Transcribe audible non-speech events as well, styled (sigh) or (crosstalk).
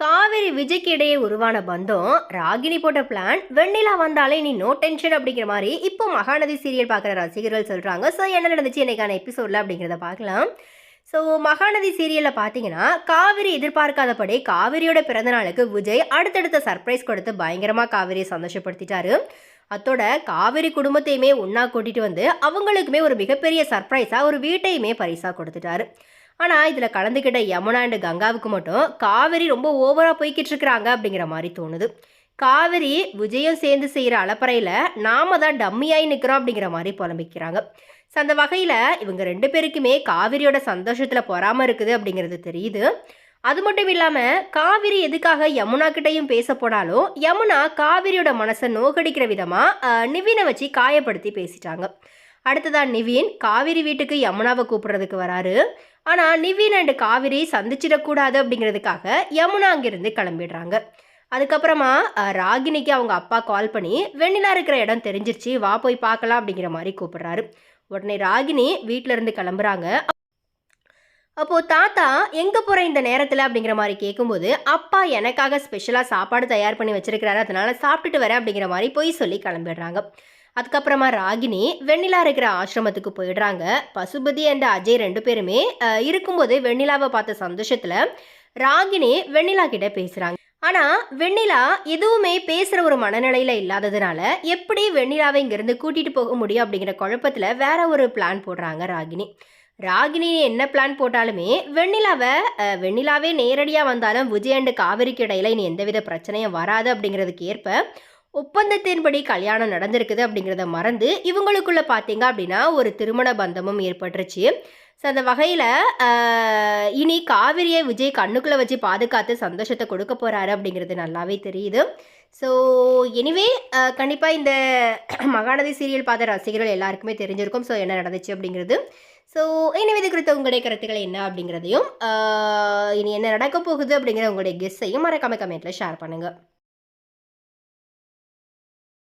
காவேரி விஜய்க்கு இடையே உருவான பந்தம் ராகினி போட்ட பிளான் வெண்ணிலா வந்தாலே நீ நோ டென்ஷன் அப்படிங்கிற மாதிரி இப்போ மகாநதி சீரியல் பார்க்குற ரசிகர்கள் சொல்கிறாங்க ஸோ என்ன நடந்துச்சு இன்னைக்கான எபிசோடில் அப்படிங்கிறத பார்க்கலாம். ஸோ மகாநதி சீரியலில் பார்த்தீங்கன்னா காவிரி எதிர்பார்க்காதபடி காவிரியோட பிறந்தநாளுக்கு விஜய் அடுத்தடுத்த சர்ப்ரைஸ் கொடுத்து பயங்கரமாக காவிரியை சந்தோஷப்படுத்திட்டாரு. அத்தோட காவிரி குடும்பத்தையுமே ஒன்றா கூட்டிகிட்டு வந்து அவங்களுக்குமே ஒரு மிகப்பெரிய சர்ப்ரைஸாக ஒரு வீட்டையுமே பரிசாக கொடுத்துட்டாரு. ஆனால் இதில் கலந்துக்கிட்ட யமுனா அண்டு கங்காவுக்கு மட்டும் காவிரி ரொம்ப ஓவராக போய்கிட்டு இருக்கிறாங்க அப்படிங்கிற மாதிரி தோணுது. காவிரி விஜயம் சேர்ந்து செய்கிற அலப்பறையில் நாம தான் டம்மியாகி நிற்கிறோம் அப்படிங்கிற மாதிரி புலம்பிக்கிறாங்க. ஸோ அந்த வகையில் இவங்க ரெண்டு பேருக்குமே காவிரியோட சந்தோஷத்தில் பொறாமல் இருக்குது அப்படிங்கிறது தெரியுது. அது மட்டும் இல்லாமல் காவிரி எதுக்காக யமுனா கிட்டையும் பேச போனாலும் யமுனா காவிரியோட மனசை நோகடிக்கிற விதமாக நிவினை வச்சு காயப்படுத்தி பேசிட்டாங்க. அடுத்ததான் நிவின் காவிரி வீட்டுக்கு யமுனாவை கூப்பிடுறதுக்கு வராரு. ஆனால் நிவின் அண்ட் காவிரி சந்திச்சிடக்கூடாது அப்படிங்கிறதுக்காக யமுனா அங்கிருந்து கிளம்பிடுறாங்க. அதுக்கப்புறமா ராகினிக்கு அவங்க அப்பா கால் பண்ணி வெண்ணிலா இருக்கிற இடம் தெரிஞ்சிருச்சு வா போய் பார்க்கலாம் அப்படிங்கிற மாதிரி கூப்பிடுறாரு. உடனே ராகினி வீட்டிலேருந்து இருந்து கிளம்புறாங்க. அப்போது தாத்தா எங்கே போகிற இந்த நேரத்தில்? அப்படிங்கிற மாதிரி கேட்கும்போது அப்பா எனக்காக ஸ்பெஷலாக சாப்பாடு தயார் பண்ணி வச்சுருக்கிறாரு அதனால் சாப்பிட்டுட்டு வரேன் அப்படிங்கிற மாதிரி போய் சொல்லி கிளம்பிடுறாங்க. அதுக்கப்புறமா ராகினி வெண்ணிலா இருக்கிற ஆசிரமத்துக்கு போயிடுறாங்க. பசுபதி அண்ட் அஜய் ரெண்டு பேருமே இருக்கும்போது வெண்ணிலாவை பார்த்த சந்தோஷத்தில் ராகினி வெண்ணிலா கிட்ட பேசுகிறாங்க ஆனால் வெண்ணிலா எதுவுமே பேசுகிற ஒரு மனநிலையில் இல்லாததுனால எப்படி வெண்ணிலாவை இங்கேருந்து கூட்டிகிட்டு போக முடியும் அப்படிங்கிற குழப்பத்தில் வேற ஒரு பிளான் போடுறாங்க ராகினி. ராகினி என்ன பிளான் போட்டாலுமே வெண்ணிலாவை வெண்ணிலாவே நேரடியாக வந்தாலும் விஜய் அண்டு காவிரிக்கு இடையில இனி எந்தவித பிரச்சனையும் வராது அப்படிங்கிறதுக்கு ஏற்ப ஒப்பந்தத்தின்படி கல்யாணம் நடந்திருக்குது அப்படிங்கிறத மறந்து இவங்களுக்குள்ள பார்த்தீங்க அப்படின்னா ஒரு திருமண பந்தமும் ஏற்பட்டுருச்சு. ஸோ அந்த வகையில் இனி காவிரியை விஜய் கண்ணுக்குள்ளே வச்சு பாதுகாத்து சந்தோஷத்தை கொடுக்க போகிறாரு அப்படிங்கிறது நல்லாவே தெரியுது. ஸோ எனிவே கண்டிப்பாக இந்த (clears throat) மகாநதி சீரியல் பார்த்த ரசிகர்கள் எல்லாருக்குமே தெரிஞ்சிருக்கும். ஸோ என்ன நடந்துச்சு அப்படிங்கிறது. ஸோ எனவே இது குறித்த உங்களுடைய கருத்துக்கள் என்ன அப்படிங்கிறதையும் இனி என்ன நடக்க போகுது அப்படிங்கிற உங்களுடைய கெஸ்ஸையும் மறக்காம கமெண்ட்டில் ஷேர் பண்ணுங்கள்